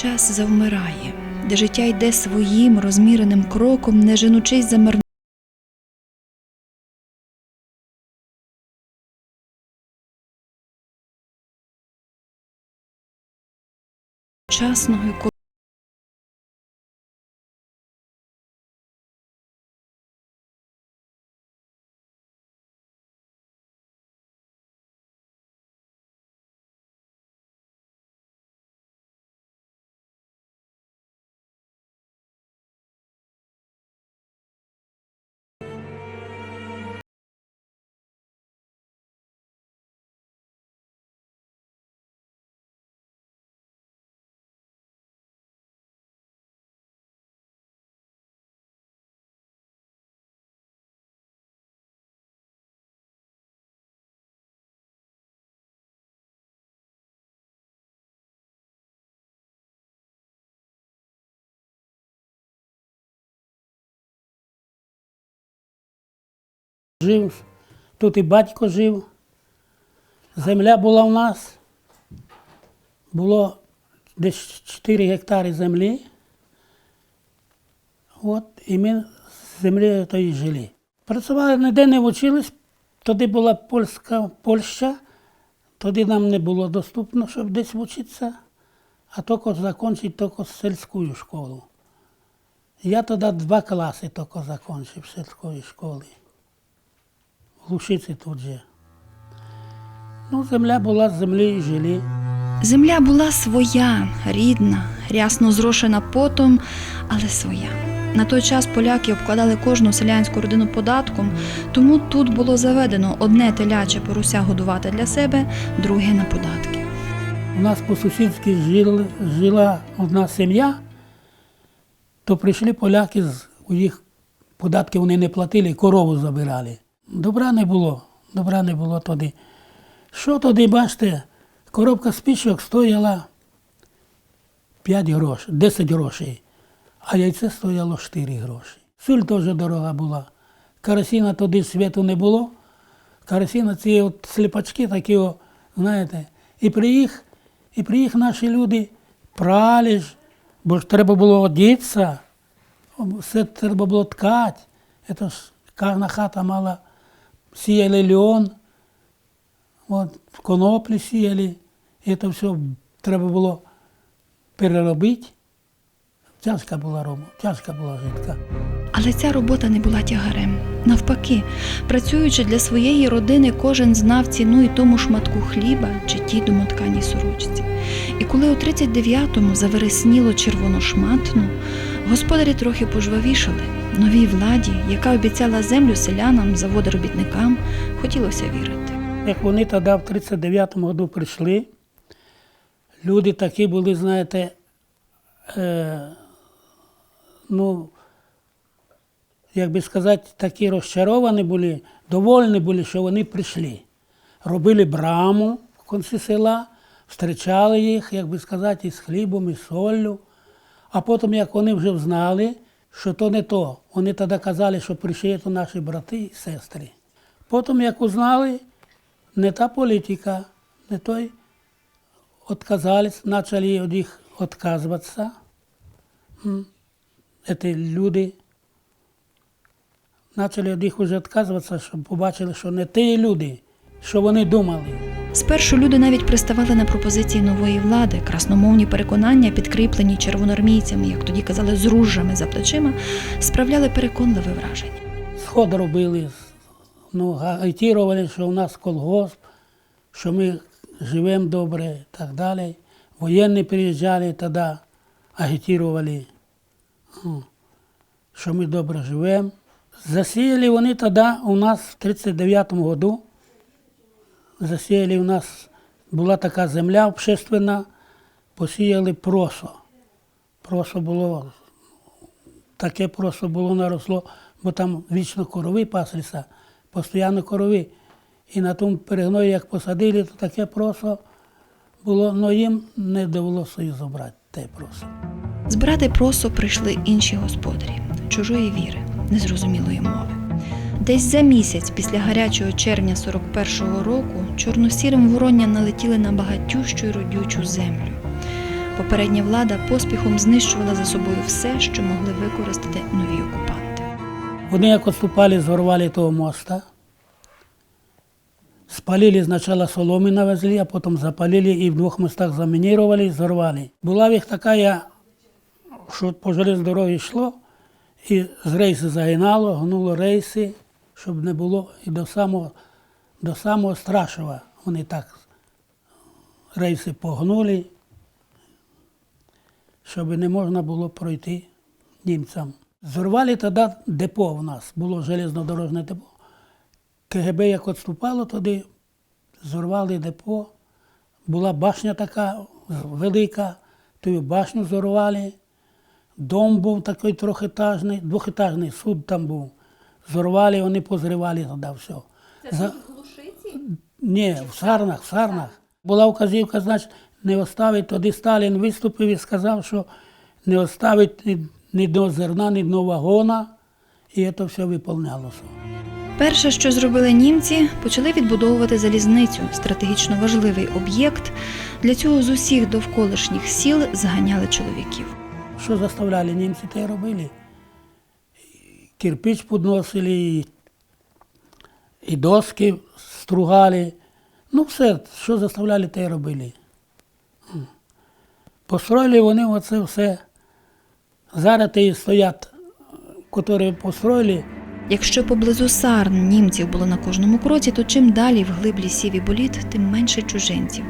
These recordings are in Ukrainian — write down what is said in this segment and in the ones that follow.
Час завмирає, де життя йде своїм розміреним кроком, не женучись за часного Жив, тут і батько жив. Земля була в нас. Було десь 4 гектари землі. От, і ми з землею тої жили. Працювали ніде не вчились, тоді була польська Польща, тоді нам не було доступно, щоб десь вчитися, а тільки закінчити тільки сільську школу. Я тоді два класи тільки закінчив сільської школи. В тут же. Ну, земля була з землі і жили. Земля була своя, рідна, рясно зрошена потом, але своя. На той час поляки обкладали кожну селянську родину податком, тому тут було заведено одне теляче порося годувати для себе, друге на податки. У нас по-сусідськи жили, жила одна сім'я, то прийшли поляки, у їх податки вони не платили, корову забирали. Добра не було, добра не було тоді. Що тоді, бачите, коробка спічок стояла 5 грошей, 10 грошей, а яйце стояло 4 гроші. Суль теж дорога була. Карасіна тоді світу не було. Карасіна ці от сліпачки такі, знаєте, і при їх, і при їх наші люди прали ж, бо ж треба було одітися, все треба було ткати. Це ж кожна хата мала, сіяли льон, от, коноплі сіяли, і це все треба було переробити. Тяжка була робота, тяжка була житка. Але ця робота не була тягарем. Навпаки, працюючи для своєї родини, кожен знав ціну і тому шматку хліба чи тій домотканій сорочці. І коли у 39-му завересніло червоношматну, господарі трохи пожвавішали. Новій владі, яка обіцяла землю селянам, заводи робітникам, хотілося вірити. Як вони тоді в 39-му году прийшли, люди такі були, знаєте, е, ну, як би сказати, такі розчаровані були, довольні були, що вони прийшли. Робили браму в кінці села, зустрічали їх, як би сказати, із хлібом, і соллю. А потім, як вони вже знали, що то не то, вони тоді казали, що прийшли то наші брати і сестри. Потім, як узнали, не та політика, не той, отказались, почали від їх відказуватися. Ці люди почали від їх вже відказуватися, щоб побачили, що не ті люди, що вони думали. Спершу люди навіть приставали на пропозиції нової влади, красномовні переконання, підкріплені червоноармійцями, як тоді казали, з ружжами за плечима, справляли переконливе враження. Сход робили, ну, агітували, що у нас колгосп, що ми живемо добре і так далі. Воєнні приїжджали тоді, агітували, ну, що ми добре живемо. Засіяли вони тоді у нас в 39-му году. Засіяли у нас, була така земля общественна, посіяли просо. Просо було таке просто було наросло, бо там вічно корови паслися, постійно корови. І на тому перегної, як посадили, то таке просто було, але їм не довелося їх забрати, те просто. Збирати просо прийшли інші господарі чужої віри, незрозумілої мови. Десь за місяць після гарячого червня 41-го року чорносірим вороння налетіли на багатющу й родючу землю. Попередня влада поспіхом знищувала за собою все, що могли використати нові окупанти. Вони як відступали, зорвали того моста. Спалили спочатку соломи навезли, а потім запалили і в двох мостах замінірували і зорвали. Була їх така, що по железній дорогі йшло, і з рейси загинало, гнуло рейси, щоб не було і до самого, до самого Страшева. Вони так рейси погнули, щоб не можна було пройти німцям. Зорвали тоді депо в нас, було железнодорожне депо. КГБ як відступало туди, зорвали депо. Була башня така велика, ту башню зорвали. Дом був такий трьохетажний, двохетажний суд там був. Зорвали, вони позривали туди все. Це Ні, в Сарнах, в Сарнах. Була вказівка, значить, не оставить. Тоді Сталін виступив і сказав, що не оставить ні, ні до зерна, ні до вагона. І це все виповнялося. Перше, що зробили німці, почали відбудовувати залізницю, стратегічно важливий об'єкт. Для цього з усіх довколишніх сіл зганяли чоловіків. Що заставляли німці, те й робили. Кирпич підносили, і, і доски стругали. Ну, все, що заставляли, те й робили. Построїли вони оце все. Зараз і стоять, які построїли, Якщо поблизу Сарн німців було на кожному кроці, то чим далі вглиб лісів і боліт, тим менше чужинців.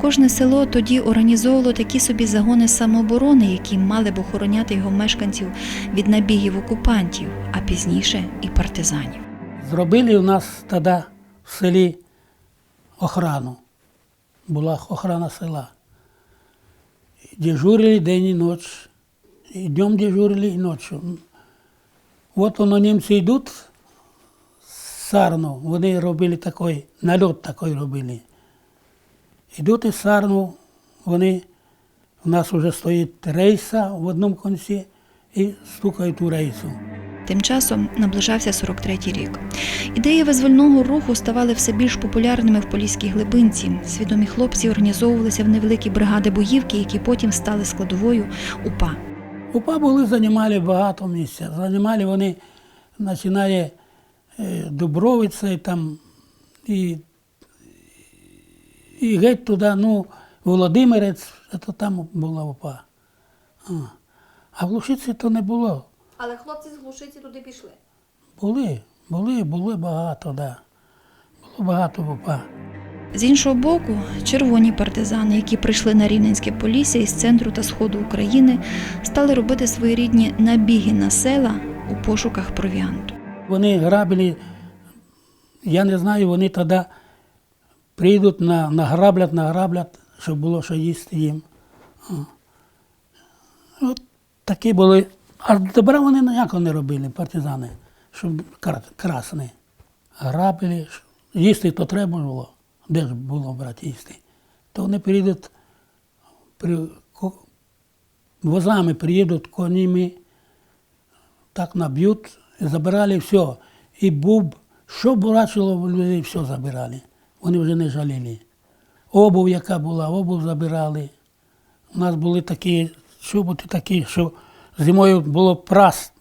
Кожне село тоді організовувало такі собі загони самооборони, які мали б охороняти його мешканців від набігів окупантів, а пізніше і партизанів. Зробили у нас тоді в селі охрану. Була охрана села. Дежурили день і ніч. І днем дежурили, і ночі. От воно німці йдуть з Сарну, вони робили такий, нальот такий робили. Йдуть із Сарну, вони, у нас вже стоїть рейса в одному кінці і стукають у рейсу. Тим часом наближався 43-й рік. Ідеї визвольного руху ставали все більш популярними в поліській глибинці. Свідомі хлопці організовувалися в невеликі бригади боївки, які потім стали складовою УПА. УПА були, займали багато місця. Займали вони, починає е, Дубровиця і там, і, і геть туди, ну, Володимирець, це там була УПА. А, а в Лушиці то не було. Але хлопці з глушиці туди пішли. Були, були, були багато, да. Було багато в УПА. З іншого боку, червоні партизани, які прийшли на Рівненське Полісся із центру та сходу України, стали робити своєрідні набіги на села у пошуках провіанту. Вони грабили, я не знаю, вони тоді прийдуть, на, награблять, награблять, щоб було що їсти їм. От такі були. А добра вони ніякого не робили, партизани, щоб кра- красні. Грабили, їсти то треба було. Де ж було брати їсти? То вони прийдуть, при, возами приїдуть конями, так наб'ють, і забирали все. І буб, що бачило в людей, все забирали. Вони вже не жаліли. Обув, яка була, обув забирали. У нас були такі чоботи такі, що зимою було прас.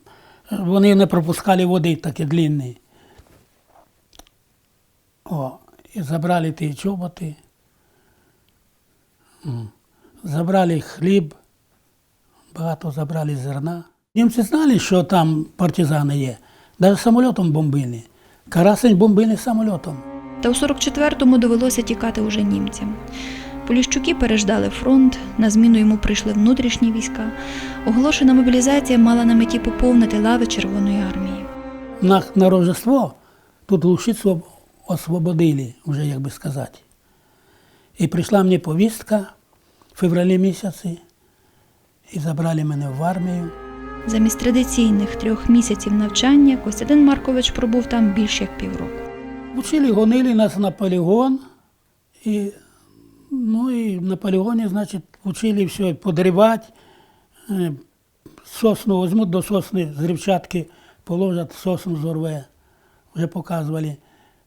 Вони не пропускали води такі длинні. О, і забрали ті чоботи. Забрали хліб, багато забрали зерна. Німці знали, що там партизани є. Навіть самольотом бомбили. Карасень бомбили самольотом. Та у 44-му довелося тікати уже німцям. Поліщуки переждали фронт, на зміну йому прийшли внутрішні війська. Оголошена мобілізація мала на меті поповнити лави Червоної армії. На, на Рождество тут Лушицю освободили, вже як би сказати. І прийшла мені повістка в февралі місяці, і забрали мене в армію. Замість традиційних трьох місяців навчання Костянтин Маркович пробув там більш як півроку. Учили, гонили нас на полігон. І, ну і на полігоні, значить, учили все подрібати. Е, Сосну візьмуть до сосни з рівчатки, положать сосну зорве. Вже показували.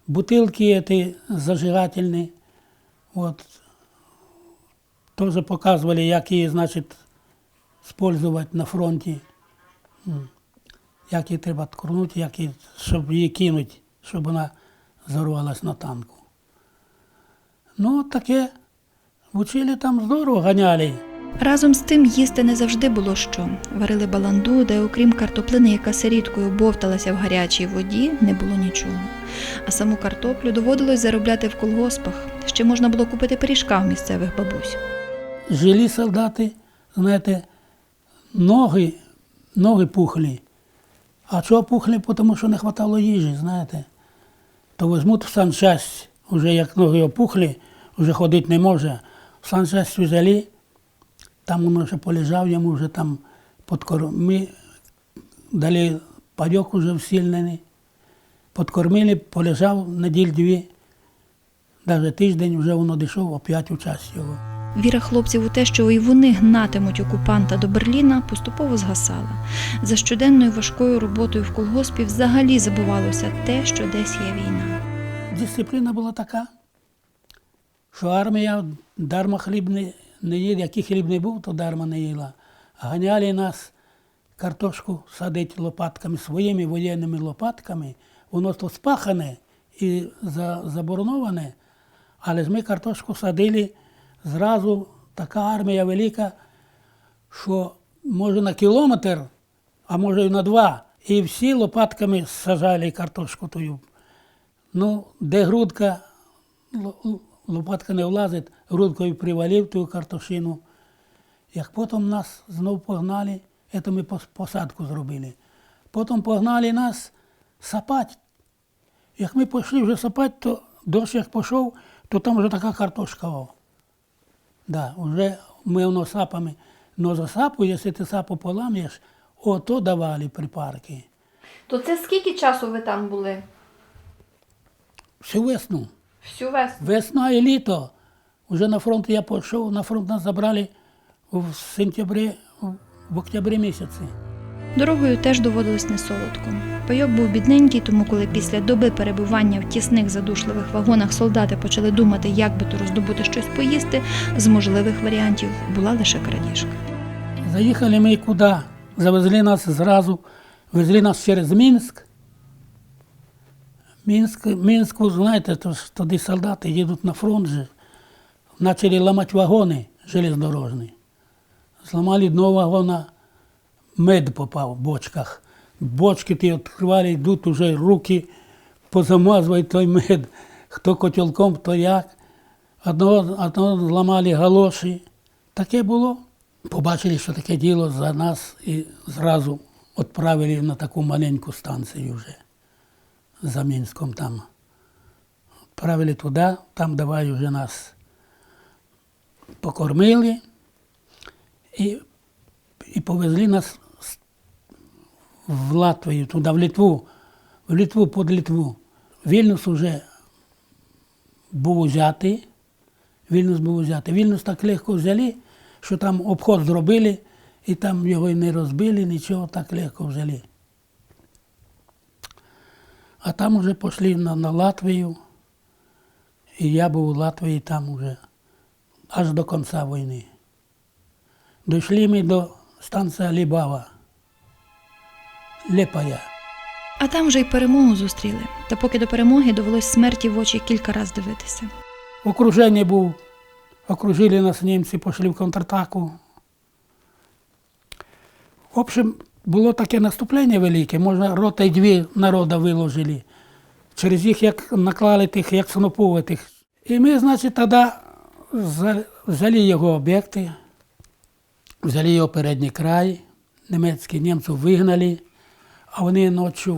Бутилки ці зажигательні. От. Теж показували, як її, значить, спользувати на фронті. М. Як її треба ткнути, як її, щоб її кинути, щоб вона зорвалась на танку. Ну, таке вчили там здорово ганяли. Разом з тим їсти не завжди було що. Варили баланду, де окрім картоплини, яка сирідкою бовталася в гарячій воді, не було нічого. А саму картоплю доводилось заробляти в колгоспах. Ще можна було купити пиріжка в місцевих бабусь. Жили солдати, знаєте, ноги, ноги пухли. А чого пухли? Тому що не вистачало їжі, знаєте. То візьмуть в санчасть, вже як ноги опухли, вже ходити не може. В санчасть взяли, там він вже полежав, йому вже там подкорми, дали пайок уже всільнений, подкормили, полежав неділь дві, навіть тиждень вже воно дійшов, оп'ять у час його. Віра хлопців у те, що і вони гнатимуть окупанта до Берліна, поступово згасала. За щоденною важкою роботою в колгоспі взагалі забувалося те, що десь є війна. Дисципліна була така, що армія дарма хліб не, не їла, який хліб не був, то дарма не їла. Ганяли нас картошку садити лопатками, своїми воєнними лопатками. Воно то спахане і за, забороноване, але ж ми картошку садили зразу, така армія велика, що може на кілометр, а може і на два. І всі лопатками сажали картошку тую. Ну, де грудка, лопатка не влазить, грудкою привалив ту картошину. Як потім нас знов погнали, це ми посадку зробили. Потім погнали нас сапати. Як ми пішли вже сапати, то дощ як пішов, то там вже така картошка. О. Да, вже ми воно сапами. Но за сапу, якщо ти сапу поламаєш, ото давали припарки. То це скільки часу ви там були? Всю весну. Всю весну. Весна і літо. Уже на фронт я пішов, на фронт нас забрали в сентябрі, в октябрі місяці. Дорогою теж доводилось несолодко. Пайок був бідненький, тому коли після доби перебування в тісних задушливих вагонах солдати почали думати, як би то роздобути щось поїсти, з можливих варіантів була лише крадіжка. Заїхали ми куди? Завезли нас зразу, везли нас через Мінськ. Мінськ, Мінську, знаєте, то тоді солдати їдуть на фронт же. Почали ламати вагони железнодорожні. Зламали дно вагона, мед попав в бочках. Бочки ті відкривали, йдуть уже руки, позамазують той мед. Хто котелком, хто як. Одного, одного зламали галоші. Таке було. Побачили, що таке діло за нас і зразу відправили на таку маленьку станцію вже за Мінськом там. Відправили туди, там давай вже нас покормили і, і повезли нас в Латвію, туди, в Литву, в Литву під Литву. Вільнюс вже був узятий. Вільнюс був взяти. Вільнюс так легко взяли, що там обход зробили, і там його не розбили, нічого так легко взяли. А там вже пішли на, на Латвію, і я був у Латвії там вже аж до кінця війни. Дійшли ми до станції Лібава, Лепая. А там вже й перемогу зустріли. Та поки до перемоги довелось смерті в очі кілька раз дивитися. Окруження був. Окружили нас німці, пішли в контратаку. В общем, було таке наступлення велике, можна рота й дві народи виложили. Через їх як наклали тих, як сноповитих. І ми, значить, тоді взяли його об'єкти, взяли його передній край, німецькі німців вигнали, а вони ночі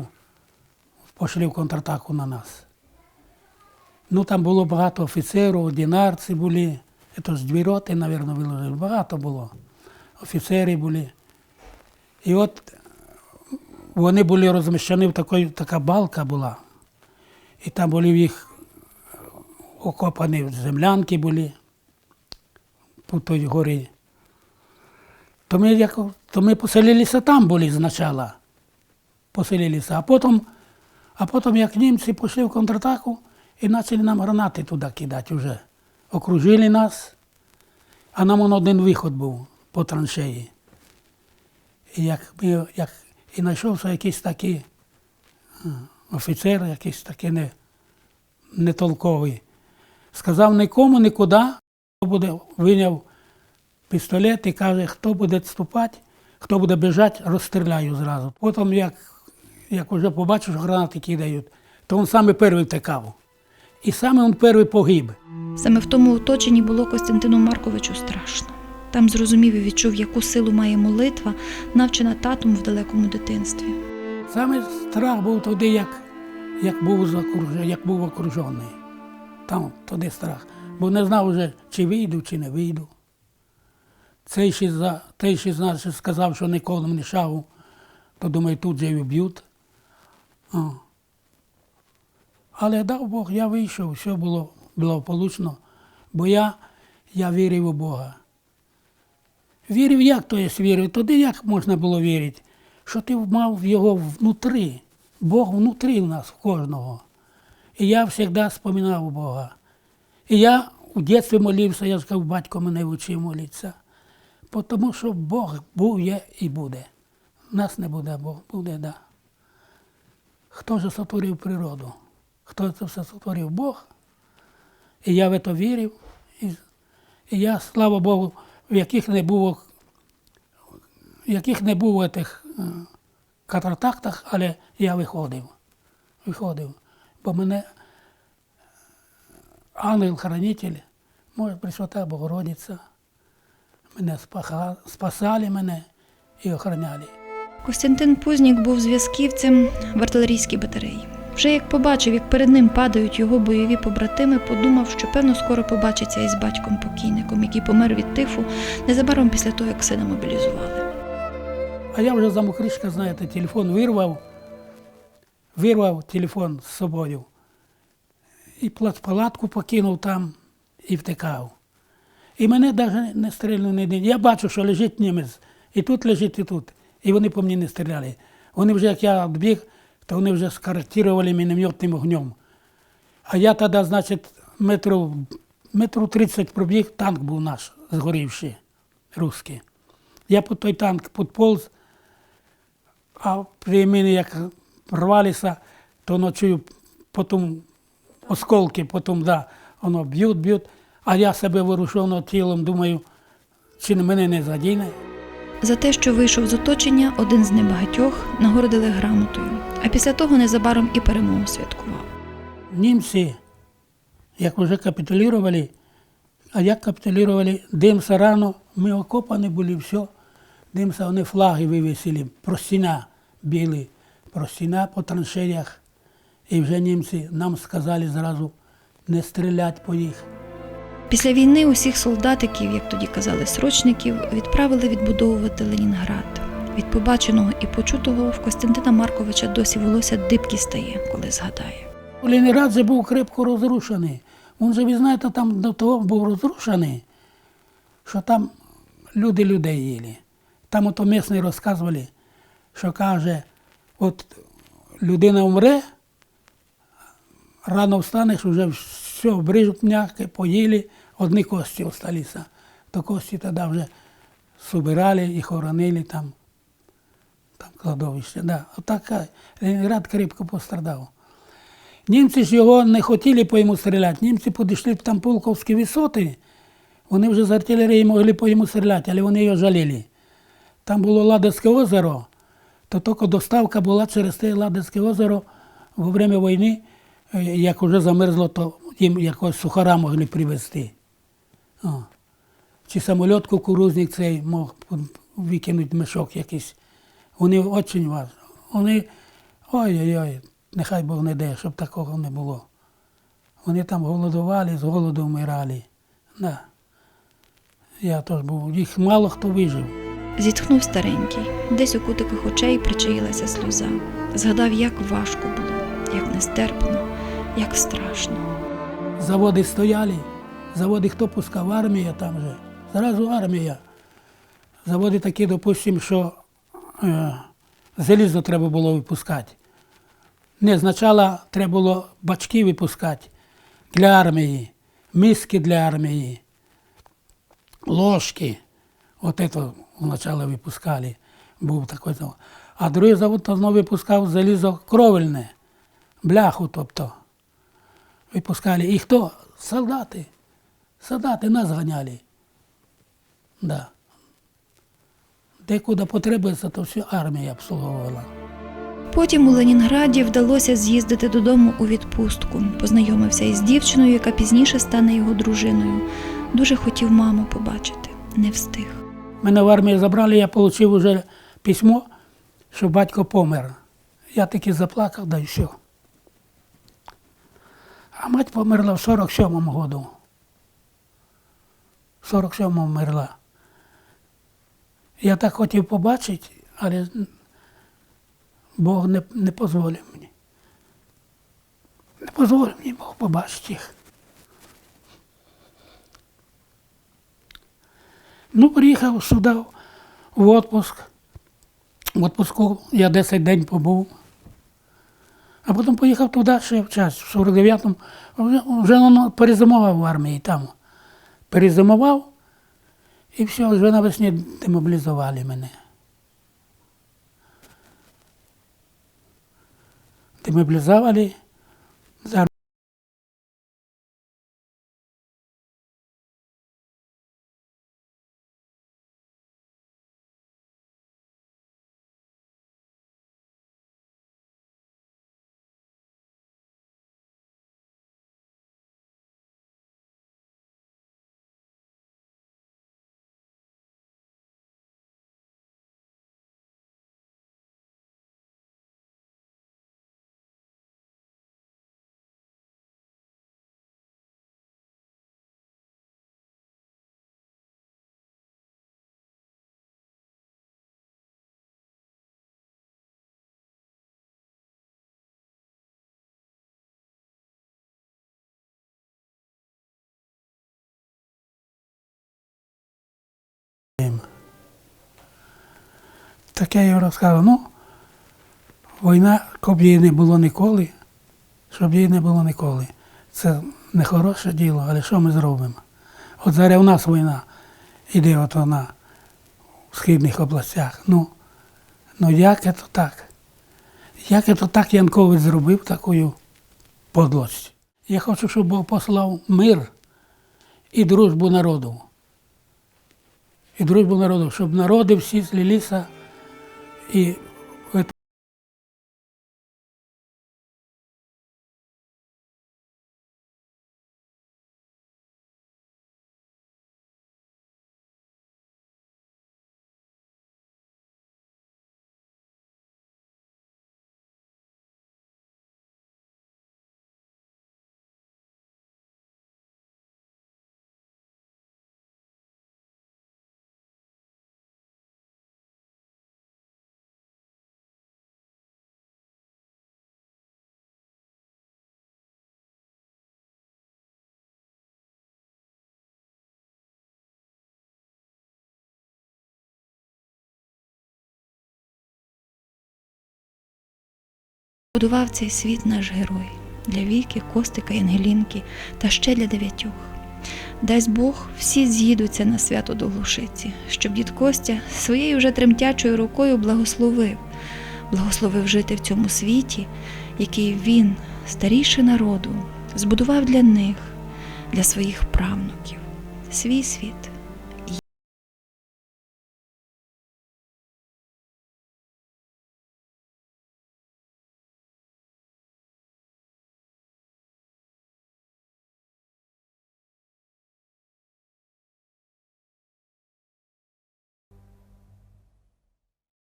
пішли в контратаку на нас. Ну, там було багато офіцерів, одинарці були. Це ж дві роти, мабуть, виложили. Багато було. Офіцери були. І от вони були розміщені в такій, така балка була. І там були їх окопані землянки були по той горі. То ми, як, то ми поселилися там були спочатку. Поселилися. А потім, а потім, як німці пішли в контратаку, і почали нам гранати туди кидати вже. Окружили нас. а нам он один виход був по траншеї. І як, як, і знайшовся якийсь такий е, офіцер, якийсь такий не, нетолковий. Сказав нікому нікуди, хто буде, виняв пістолет і каже, хто буде відступати, хто буде біжати, розстріляю зразу. Потім, як, як вже побачив, що гранати кидають, то він саме перший втекав. І саме він перший погиб. Саме в тому оточенні було Костянтину Марковичу страшно. Там зрозумів і відчув, яку силу має молитва, навчена татом в далекому дитинстві. Саме страх був тоді, як, як, був, як був окружений. Там тоді страх. Бо не знав вже, чи вийду, чи не вийду. Цей ще, за, той ще значить, сказав, що ніколи не шагу, то думаю, тут же і вб'ють. Але дав Бог, я вийшов, все було благополучно, бо я, я вірив у Бога. Вірив, як то є вірив? Тоді як можна було вірити? Що ти мав його внутрі. Бог внутрі у нас, в кожного. І я завжди споминав Бога. І я у дитинстві молився, я сказав, батько мене вчив молитися. Тому що Бог був, є і буде. Нас не буде, Бог буде, да. Хто ж сотворив природу? Хто це все сотворив? Бог. І я в це вірив. І я, слава Богу, в яких не було, в яких не було тих е, катартактах, але я виходив. Виходив. Бо мене ангел-хранитель, може, Пресвята Богородиця, мене спасали мене і охороняли. Костянтин Пузнік був зв'язківцем в артилерійській батареї. Вже як побачив, як перед ним падають його бойові побратими, подумав, що певно скоро побачиться із батьком покійником, який помер від тифу незабаром після того, як сина мобілізували. А я вже замокришка, знаєте, телефон вирвав, вирвав телефон з собою. І палатку покинув там і втекав. І мене навіть не стрільнули ні один. Я бачу, що лежить німець. І тут лежить, і тут. І вони по мені не стріляли. Вони вже, як я відбіг, то вони вже скоректували мінометним огнем. А я тоді, значить, метрів, метрів 30 пробіг, танк був наш згорівший, русський. Я по той танк підполз, а при мені як рвалися, то воно чую, потім осколки, потім, да, воно б'ють, б'ють, а я себе вирушено тілом, думаю, чи мене не задіне. За те, що вийшов з оточення, один з небагатьох нагородили грамотою, а після того незабаром і перемогу святкував. Німці, як вже капітулювали, а як капітулювали, димся рано, ми окопані були, все. Димся, вони флаги вивісили, простіна білі, простіна по траншеях. І вже німці нам сказали зразу не стріляти по їх. Після війни усіх солдатиків, як тоді казали, срочників, відправили відбудовувати Ленінград. Від побаченого і почутого в Костянтина Марковича досі волосся дибки стає, коли згадає. Ленінград же був крепко розрушений. Він же, ви знаєте, там до того був розрушений, що там люди людей їли. Там ото місні розказували, що каже, от людина вмре, рано встанеш, вже все, брижуть м'яке, поїли, одні кості залишилися. То кості тоді вже собирали і хоронили там, там кладовище. Да. Отака, Ленінград крепко пострадав. Німці ж його не хотіли по йому стріляти. Німці підійшли б там полковські висоти, вони вже з артилерії могли по йому стріляти, але вони його жаліли. Там було Ладецьке озеро, то тільки доставка була через те Ладецьке озеро во время війни, е, як вже замерзло, то їм якогось сухара могли привезти. О. Чи самоліт кукурузник цей мог викинути мішок якийсь. Вони дуже важливі. Вони, ой-ой-ой, нехай Бог не дає, щоб такого не було. Вони там голодували, з голоду вмирали. Да. Я теж був, їх мало хто вижив. Зітхнув старенький, десь у кутиках очей причаїлася сльоза. Згадав, як важко було, як нестерпно, як страшно. Заводи стояли, заводи хто пускав, армія там же. Зразу армія. Заводи такі, допустимо, що е, залізо треба було випускати. Не, спочатку треба було бачки випускати для армії, миски для армії. ложки. Вот это вначале випускали, був такий завод. А другий завод то знову випускав залізо кровельне, бляху, тобто. Випускали. І хто? Солдати. Солдати нас ганяли. Да. Де куди потребується, то всю армія обслуговувала. Потім у Ленінграді вдалося з'їздити додому у відпустку. Познайомився із дівчиною, яка пізніше стане його дружиною. Дуже хотів маму побачити, не встиг. Мене в армії забрали, я отримав вже письмо, що батько помер. Я таки заплакав, да і все. А мать померла в 47-му году. В 47-му вмерла. Я так хотів побачити, але Бог не, не дозволив мені. Не дозволив мені Бог побачити їх. Ну, приїхав сюди в відпуск. В відпуску я 10 день побув. А потім поїхав туди ще в час, в 49-му. Вже, вже перезимував в армії там. Перезимував і все, вже навесні демобілізували мене. Демобілізували. Таке я розказав, ну, війна, щоб її не було ніколи, щоб її не було ніколи. Це не хороше діло, але що ми зробимо? От зараз у нас війна іде от вона в східних областях. Ну, ну як це так? Як це так Янкович зробив таку подлость? Я хочу, щоб Бог послав мир і дружбу народу. І дружбу народу, щоб народи всі злилися і Будував цей світ наш герой для Віки, Костика і Ангелінки та ще для дев'ятьох. Дасть Бог, всі з'їдуться на свято до Глушиці, щоб дід Костя своєю вже тремтячою рукою благословив, благословив жити в цьому світі, який він, старіший народу, збудував для них, для своїх правнуків, свій світ.